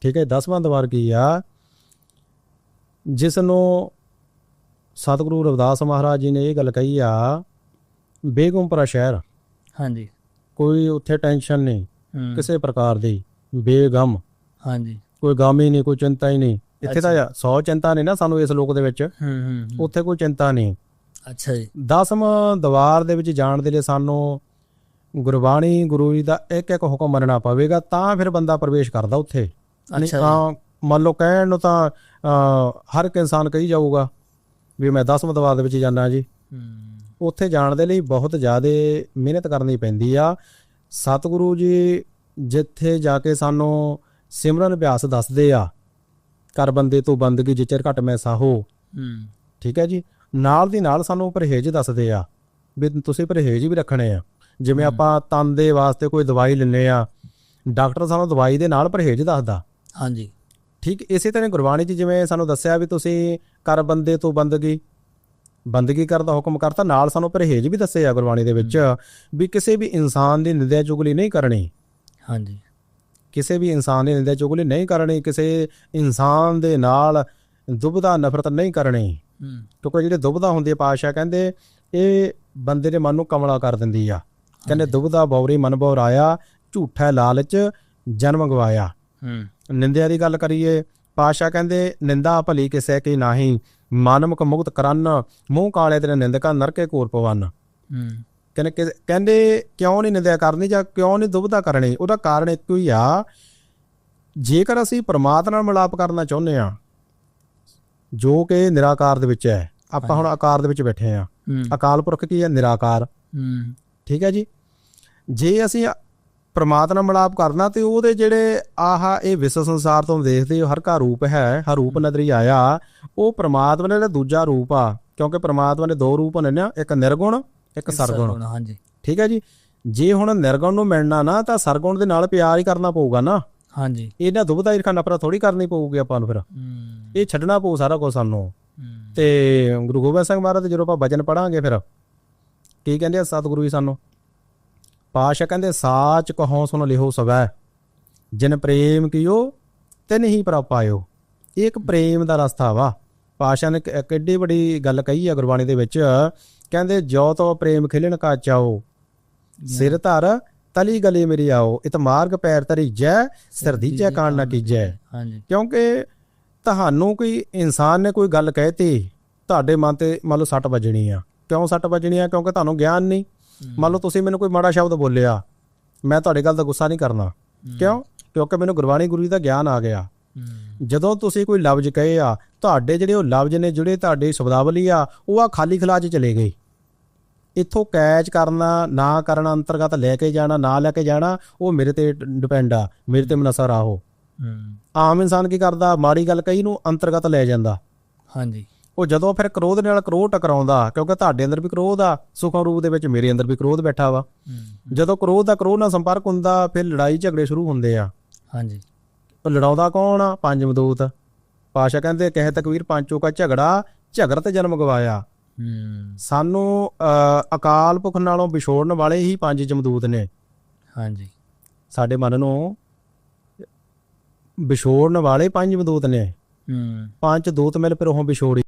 ਠੀਕ ਹੈ ਦਸਵਾਂ ਦਵਾਰ ਕੀ ਆ? ਜਿਸ ਨੂੰ ਸਤਿਗੁਰੂ ਰਵਿਦਾਸ ਮਹਾਰਾਜ ਜੀ ਨੇ ਇਹ ਗੱਲ ਕਹੀ ਆ ਬੇਗੁੰਪਰਾ ਸ਼ਹਿਰ। ਹਾਂਜੀ। ਕੋਈ ਉੱਥੇ ਟੈਨਸ਼ਨ ਨਹੀਂ ਕਿਸੇ ਪ੍ਰਕਾਰ ਦੀ ਬੇਗਮ। ਹਾਂਜੀ। ਕੋਈ ਗਮ ਹੀ ਨਹੀਂ ਕੋਈ ਚਿੰਤਾ ਹੀ ਨਹੀਂ। ਇੱਥੇ ਤਾਂ। 100 ਚਿੰਤਾ ਨਹੀਂ ਨਾ ਸਾਨੂੰ ਇਸ ਲੋਕ ਦੇ ਵਿੱਚ। ਹੂੰ ਹੂੰ ਹੂੰ। ਉੱਥੇ ਕੋਈ ਚਿੰਤਾ ਨਹੀਂ। ਅੱਛਾ ਜੀ। ਦਸਵਾਂ ਦਵਾਰ ਦੇ ਵਿੱਚ ਜਾਣ ਦੇ ਲਈ ਸਾਨੂੰ ਗੁਰਬਾਣੀ ਗੁਰੂ ਜੀ ਦਾ ਇੱਕ ਇੱਕ ਹੁਕਮ ਮੰਨਣਾ ਪਵੇਗਾ ਤਾਂ ਫਿਰ ਬੰਦਾ ਪ੍ਰਵੇਸ਼ ਕਰਦਾ ਉੱਥੇ। ਅੱਛਾ। ਤਾਂ ਮੰਨ ਲਓ ਕਹਿਣ ਨੂੰ ਤਾਂ ਹਰ ਇੱਕ ਇਨਸਾਨ ਕਹੀ ਜਾਊਗਾ ਵੀ ਮੈਂ ਦਸਵਾਂ ਦਵਾਰ ਦੇ ਵਿੱਚ ਜਾਣਾ ਜੀ। ਉੱਥੇ ਜਾਣ ਦੇ ਲਈ ਬਹੁਤ ਜ਼ਿਆਦਾ ਮਿਹਨਤ ਕਰਨੀ ਪੈਂਦੀ ਆ। ਸਤਿਗੁਰੂ ਜੀ ਜਿੱਥੇ ਜਾ ਕੇ ਸਾਨੂੰ ਸਿਮਰਨ ਅਭਿਆਸ ਦੱਸਦੇ ਆ ਕਰ ਬੰਦੇ ਤੋਂ ਬੰਦਗੀ ਜਿਚਰ ਘਟ ਮੈਂ ਸਾਹੋ ਹੂੰ। ਠੀਕ ਹੈ ਜੀ? ਨਾਲ ਦੀ ਨਾਲ ਸਾਨੂੰ ਪਰਹੇਜ਼ ਦੱਸਦੇ ਆ ਵੀ ਤੁਸੀਂ ਪਰਹੇਜ਼ ਵੀ ਰੱਖਣੇ ਆ। ਜਿਵੇਂ ਆਪਾਂ ਤਨ ਦੇ ਵਾਸਤੇ ਕੋਈ ਦਵਾਈ ਲੈਂਦੇ ਆ ਡਾਕਟਰ ਸਾਨੂੰ ਦਵਾਈ ਦੇ ਨਾਲ ਪਰਹੇਜ਼ ਦੱਸਦਾ। ਹਾਂਜੀ। ਠੀਕ ਇਸੇ ਤਰ੍ਹਾਂ ਗੁਰਬਾਣੀ 'ਚ ਜਿਵੇਂ ਸਾਨੂੰ ਦੱਸਿਆ ਵੀ ਤੁਸੀਂ ਕਰ ਬੰਦੇ ਤੋਂ ਬੰਦਗੀ ਬੰਦਗੀ ਕਰਨ ਦਾ ਹੁਕਮ ਕਰਤਾ ਨਾਲ ਸਾਨੂੰ ਪਰਹੇਜ਼ ਵੀ ਦੱਸੇ ਆ ਗੁਰਬਾਣੀ ਦੇ ਵਿੱਚ ਵੀ ਕਿਸੇ ਵੀ ਇਨਸਾਨ ਦੀ ਨਿੰਦਿਆ ਚੁਗਲੀ ਨਹੀਂ ਕਰਨੀ। ਹਾਂਜੀ। ਕਿਸੇ ਵੀ ਇਨਸਾਨ ਦੀ ਨਿੰਦਿਆ ਚੁਗਲੀ ਨਹੀਂ ਕਰਨੀ ਕਿਸੇ ਇਨਸਾਨ ਦੇ ਨਾਲ ਦੁਬਦਾ ਨਫ਼ਰਤ ਨਹੀਂ ਕਰਨੀ। ਕਿਉਂਕਿ ਜਿਹੜੇ ਦੁਬਦਾ ਹੁੰਦੀ ਪਾਸ਼ਾ ਕਹਿੰਦੇ ਇਹ ਬੰਦੇ ਦੇ ਮਨ ਨੂੰ ਕਮਲਾ ਕਰ ਦਿੰਦੀ ਆ। ਕਹਿੰਦੇ ਦੁਬਦਾ ਬੌਰੀ ਮਨ ਬੌਰਾਇਆ ਝੂਠਾ ਲਾਲਚ ਜਨਮ ਗਵਾਇਆ। ਹੂੰ। ਨਿੰਦਿਆ ਦੀ ਗੱਲ ਕਰੀਏ ਪਾਸ਼ਾ ਕਹਿੰਦੇ ਨਿੰਦਾ ਭਲੀ ਕਿਸੇ ਕੀ ਨਾਹੀ। ਮਾਨਮਕ ਮੁਕਤ ਕਰਨ ਮੂੰਹ ਕਾਲੇ ਤੇ ਨਿੰਦਕਾ ਨਰਕੇ ਕੋਰ ਪਵਨ। ਹੂੰ। ਕਹਿੰਦੇ ਕਹਿੰਦੇ ਕਿਉਂ ਨਹੀਂ ਨਿੰਦਿਆ ਕਰਨੀ ਜਾਂ ਕਿਉਂ ਨਹੀਂ ਦੁਬਦਾ ਕਰਨੀ? ਉਹਦਾ ਕਾਰਨ ਇੱਕੋ ਹੀ ਆ ਜੇਕਰ ਅਸੀਂ ਪ੍ਰਮਾਤਮਾ ਨਾਲ ਮਿਲਾਪ ਕਰਨਾ ਚਾਹੁੰਦੇ ਆ ਜੋ ਕਿ ਨਿਰਾਕਾਰ ਦੇ ਵਿੱਚ ਹੈ ਆਪਾਂ ਹੁਣ ਆਕਾਰ ਦੇ ਵਿੱਚ ਬੈਠੇ ਆ ਅਕਾਲ ਪੁਰਖ ਕੀ ਹੈ? ਨਿਰਾਕਾਰ। ਹੂੰ। ਠੀਕ ਹੈ ਜੀ? ਜੇ ਅਸੀਂ ਪ੍ਰਮਾਤਮਾ ਨਾਲ ਮਿਲਾਪ ਕਰਨਾ ਤੇ ਉਹਦੇ ਜਿਹੜੇ ਆਹ ਇਹ ਵਿਸ਼ਵ ਸੰਸਾਰ ਤੋਂ ਦੇਖਦੇ ਹਰ ਕਾ ਰੂਪ ਹੈ ਹਰ ਰੂਪ ਨਦਰੀ ਆਇਆ ਉਹ ਪ੍ਰਮਾਤਮਾ ਦਾ ਜਿਹੜਾ ਦੂਜਾ ਰੂਪ ਆ ਕਿਉਂਕਿ ਪ੍ਰਮਾਤਮਾ ਦੇ ਦੋ ਰੂਪ ਨੇ ਨਾ ਇੱਕ ਨਿਰਗੁਣ ਇੱਕ ਸਰਗੁਣ। ਹਾਂਜੀ। ਠੀਕ ਹੈ ਜੀ? ਜੇ ਹੁਣ ਨਿਰਗੁਣ ਨੂੰ ਮਿਲਣਾ ਨਾ ਤਾਂ ਸਰਗੁਣ ਦੇ ਨਾਲ ਪਿਆਰ ਹੀ ਕਰਨਾ ਪਊਗਾ ਨਾ। ਹਾਂਜੀ। ਇਹਨਾਂ ਦੁਬਦਾ ਈਰਖਾ ਨਫ਼ਰਤ ਥੋੜੀ ਕਰਨੀ ਪਊਗੀ ਆਪਾਂ ਨੂੰ ਫਿਰ। ਇਹ ਛੱਡਣਾ ਪਊ ਸਾਰਾ ਕੁਝ ਸਾਨੂੰ। ਤੇ ਗੁਰੂ ਗੋਬਿੰਦ ਸਿੰਘ ਮਹਾਰਾਜ ਦੇ ਜਦੋਂ ਆਪਾਂ ਵਚਨ ਪੜਾਂਗੇ ਫਿਰ ਕੀ ਕਹਿੰਦੇ ਆ ਸਤਿਗੁਰੂ ਜੀ ਸਾਨੂੰ? ਪਾਸ਼ਾ ਕਹਿੰਦੇ ਸਾਚ ਕਹੋ ਸੁਨ ਲਿਓ ਸਵੈ। ਜਿਨ ਪ੍ਰੇਮ ਕੀਓ ਤਿਨ ਹੀ ਪ੍ਰਪਾਇਓ ਇਹ ਇੱਕ ਪ੍ਰੇਮ ਦਾ ਰਸਤਾ ਵਾ। ਪਾਸ਼ਾ ਨੇ ਕਿੱਡੀ ਬੜੀ ਗੱਲ ਕਹੀ ਆ ਗੁਰਬਾਣੀ ਦੇ ਵਿੱਚ। ਕਹਿੰਦੇ ਜੋ ਤੋ ਪ੍ਰੇਮ ਖਿਲਣ ਕਾ ਚਾਓ ਸਿਰ ਧਰ ਤਲੀ ਗਲੀ ਮੇਰੀ ਆਓ। ਇਤ ਮਾਰਗ ਪੈਰ ਧਰੀਜੈ ਸਿਰ ਦੀਜੈ ਕਾਣ ਨਾ ਕੀਜੈ। ਹਾਂਜੀ। ਕਿਉਂਕਿ ਤੁਹਾਨੂੰ ਕੋਈ ਇਨਸਾਨ ਨੇ ਕੋਈ ਗੱਲ ਕਹਿਤੀ ਤੁਹਾਡੇ ਮਨ ਤੇ ਮੰਨ ਲਓ ਸੱਟ ਵੱਜਣੀ ਆ। ਕਿਉਂ ਸੱਟ ਵੱਜਣੀ ਆ? ਕਿਉਂਕਿ ਤੁਹਾਨੂੰ ਗਿਆਨ ਨਹੀਂ। ਮੰਨ ਲਓ ਤੁਸੀਂ ਮੈਨੂੰ ਕੋਈ ਮਾੜਾ ਸ਼ਬਦ ਬੋਲਿਆ ਮੈਂ ਤੁਹਾਡੀ ਗੱਲ ਦਾ ਗੁੱਸਾ ਨਹੀਂ ਕਰਨਾ। ਕਿਉਂ? ਕਿਉਂਕਿ ਮੈਨੂੰ ਗੁਰਬਾਣੀ ਗੁਰੂ ਜੀ ਦਾ ਗਿਆਨ ਆ ਗਿਆ। ਜਦੋਂ ਤੁਸੀਂ ਕੋਈ ਲਫ਼ਜ਼ ਕਹੇ ਆ ਤੁਹਾਡੇ ਜਿਹੜੇ ਉਹ ਲਫ਼ਜ਼ ਨੇ ਜਿਹੜੇ ਤੁਹਾਡੀ ਸ਼ਬਦਾਵਲੀ ਆ ਉਹ ਆ ਖਾਲੀ ਖਲਾਜ ਚਲੇ ਗਏ। ਇੱਥੋਂ ਕੈਚ ਕਰਨਾ ਨਾ ਕਰਨਾ ਅੰਤਰਗਤ ਲੈ ਕੇ ਜਾਣਾ ਨਾ ਲੈ ਕੇ ਜਾਣਾ ਉਹ ਮੇਰੇ ਤੇ ਡਿਪੈਂਡ ਆ ਮੇਰੇ ਤੇ ਮਨਸਰ ਆ ਉਹ। ਹੂੰ। ਆਮ ਇਨਸਾਨ ਕੀ ਕਰਦਾ? ਮਾੜੀ ਗੱਲ ਕਹੀ ਨੂੰ ਅੰਤਰਗਤ ਲੈ ਜਾਂਦਾ। ਹਾਂਜੀ। ਉਹ ਜਦੋਂ ਫਿਰ ਕ੍ਰੋਧ ਨਾਲ ਕ੍ਰੋਧ ਟਕਰਾਉਂਦਾ ਕਿਉਂਕਿ ਤੁਹਾਡੇ ਅੰਦਰ ਵੀ ਕ੍ਰੋਧ ਆ ਸੁਖਮ ਰੂਪ ਦੇ ਵਿੱਚ ਮੇਰੇ ਅੰਦਰ ਵੀ ਕ੍ਰੋਧ ਬੈਠਾ ਵਾ। ਜਦੋਂ ਕ੍ਰੋਧ ਦਾ ਕ੍ਰੋਧ ਨਾਲ ਸੰਪਰਕ ਹੁੰਦਾ ਫਿਰ ਲੜਾਈ ਝਗੜੇ ਸ਼ੁਰੂ ਹੁੰਦੇ ਆ। ਹਾਂਜੀ। ਉਹ ਲੜਾਉਂਦਾ ਕੌਣ ਆ? ਪੰਜ ਮਦੂਤ। ਪਾਸ਼ਾ ਕਹਿੰਦੇ ਕਹੇ ਤਕਵੀਰ ਪੰਚੋ ਕਾ ਝਗੜਾ ਝਗੜਤ ਜਨਮ ਗਵਾਇਆ। ਹੂੰ। ਸਾਨੂੰ ਅਕਾਲ ਪੁਰਖ ਨਾਲੋਂ ਵਿਛੋੜਨ ਵਾਲੇ ਹੀ ਪੰਜ ਜਮਦੂਤ ਨੇ। ਹਾਂਜੀ। ਸਾਡੇ ਮਨ ਨੂੰ ਵਿਛੋੜਨ ਵਾਲੇ ਪੰਜ ਜਮਦੂਤ ਨੇ। ਹੂੰ। ਪੰਜ ਦੂਤ ਮਿਲ ਫਿਰ ਉਹ ਵਿਛੋੜੀ।